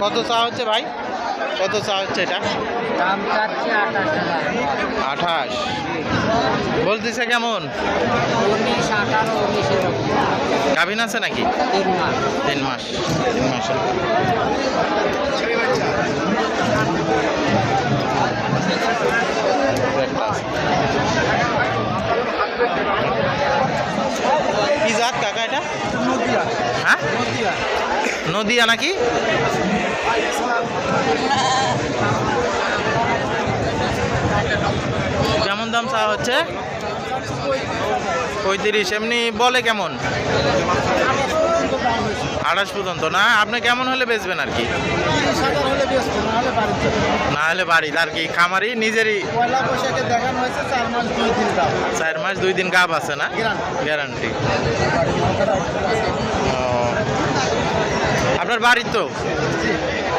কত চা হচ্ছে ভাই? কত চা হচ্ছে এটা? আঠাশ বলতেছে কেমন? গাভিন আছে নাকি? তিন মাস। তিন মাস। কি জাত কাকা এটা? হ্যাঁ নদিয়া নাকি? কেমন দাম চা হচ্ছে? পঁয়ত্রিশ এমনি বলে কেমন? আঠাশ পর্যন্ত না? আপনি কেমন হলে বেচবেন আর কি? না হলে বাড়ির আর কি খামারি? নিজেরই? চার মাস দুই দিন গাব আছে না? গ্যারান্টি আপনার বাড়ির তো?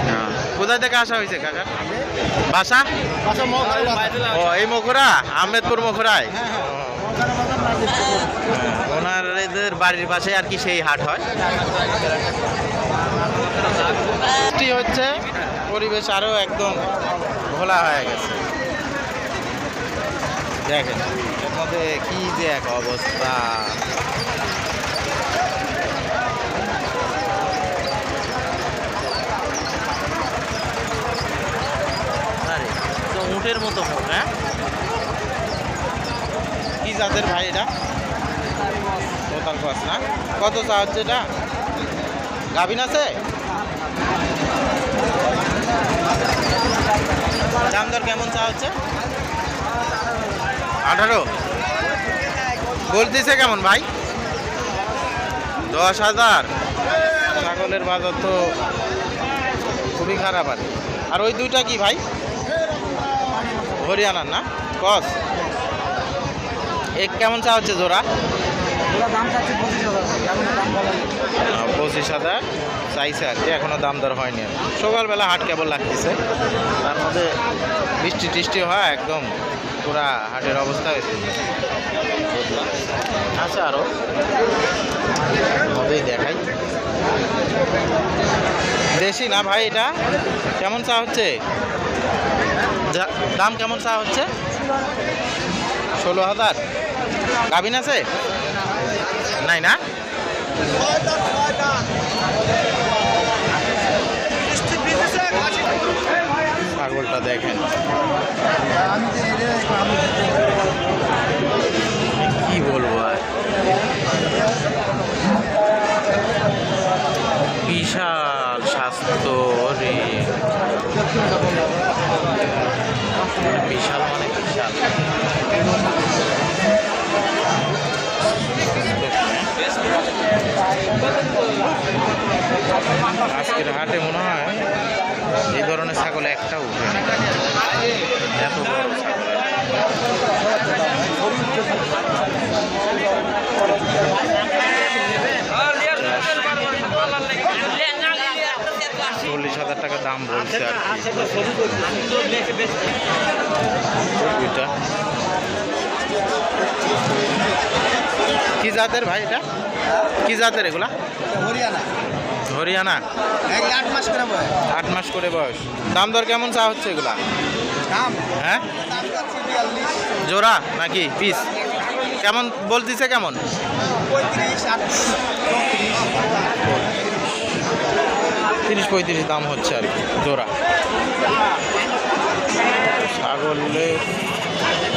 হ্যাঁ। কোথায় থেকে আসা হয়েছে কাকা? বাসা? ও এই মখুরা আহমেদপুর মখুরায় ওনার এদের বাড়ির পাশে আর কি সেই হাট হয়। হচ্ছে পরিবেশ আরও একদম ঘোলা হয়ে গেছে। দেখেন এর মধ্যে কি যে এক অবস্থা আরে তো মতো মুখ হ্যাঁ? কি জাতের ভাই এটা? তোতার পাস না? কত চা হচ্ছে এটা? গাভিন আছে? দাম দর কেমন চা হচ্ছে? আঠারো। বলতেছে কেমন ভাই? দশ হাজার। ছাগলের বাজার তো খুবই খারাপ আর আর ওই দুইটা কি ভাই? হরিয়ানার না? কস এক কেমন চা হচ্ছে জোড়া? পঁচিশ হাজার। চাইছে আর কি এখনও দাম দর হয়নি সকালবেলা হাট কেবল লাগতেছে। তার মধ্যে বৃষ্টি টিষ্টি হয় একদম পুরা হাটের অবস্থা হয়েছে। আছে আরও মধ্যেই দেখাই। দেশি না ভাই এটা? কেমন চা হচ্ছে? দাম কেমন চা হচ্ছে? ষোলো হাজার। গাভিন আছে? নাই না? ছাগলটা দেখেন। কি বলব আর? বিশাল স্বাস্থ্য রে। আজকের হাটে মনে হয় এই ধরনের ছাগল একটাও উঠে এত চল্লিশ হাজার টাকা দাম বলছে আর কি। কি জাতের ভাই এটা? কি জাতের এগুলা? হরিয়ানা হরিয়ানা? আট মাস করে বয় আট মাস করে বয়স। দাম দর কেমন চা হচ্ছে এগুলা? হ্যাঁ? জোড়া নাকি পিস? কেমন বলতেছে কেমন? তিরিশ পঁয়ত্রিশ দাম হচ্ছে আর কি জোড়া। ছাগলের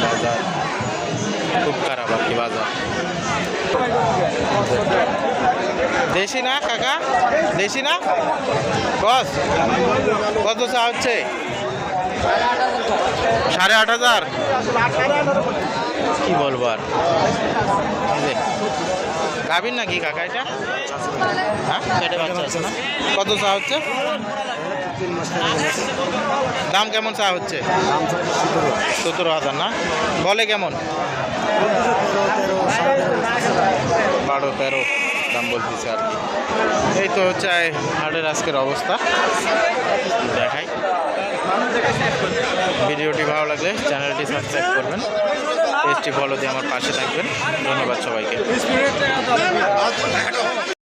বাজার। খুব খারাপ আর কি বাজার। দেশি না, কাকা? দেশি না? বস, কত চা হচ্ছে? সাড়ে আট হাজার? কি বলব আর? গাভীর নাকি কাকা এটা? হ্যাঁ? পেটে বাচ্চা আছে না কত চা হচ্ছে? দাম কেমন চা হচ্ছে? সতেরো হাজার না? বলে কেমন? বারো তেরো। বলতেছে আর কি। এই তো হচ্ছে হাটের আজকের অবস্থা। দেখাই। ভিডিওটি ভালো লাগলে চ্যানেলটি সাবস্ক্রাইব করবেন। পেজটি ফলো দিয়ে আমার পাশে থাকবেন। ধন্যবাদ সবাইকে।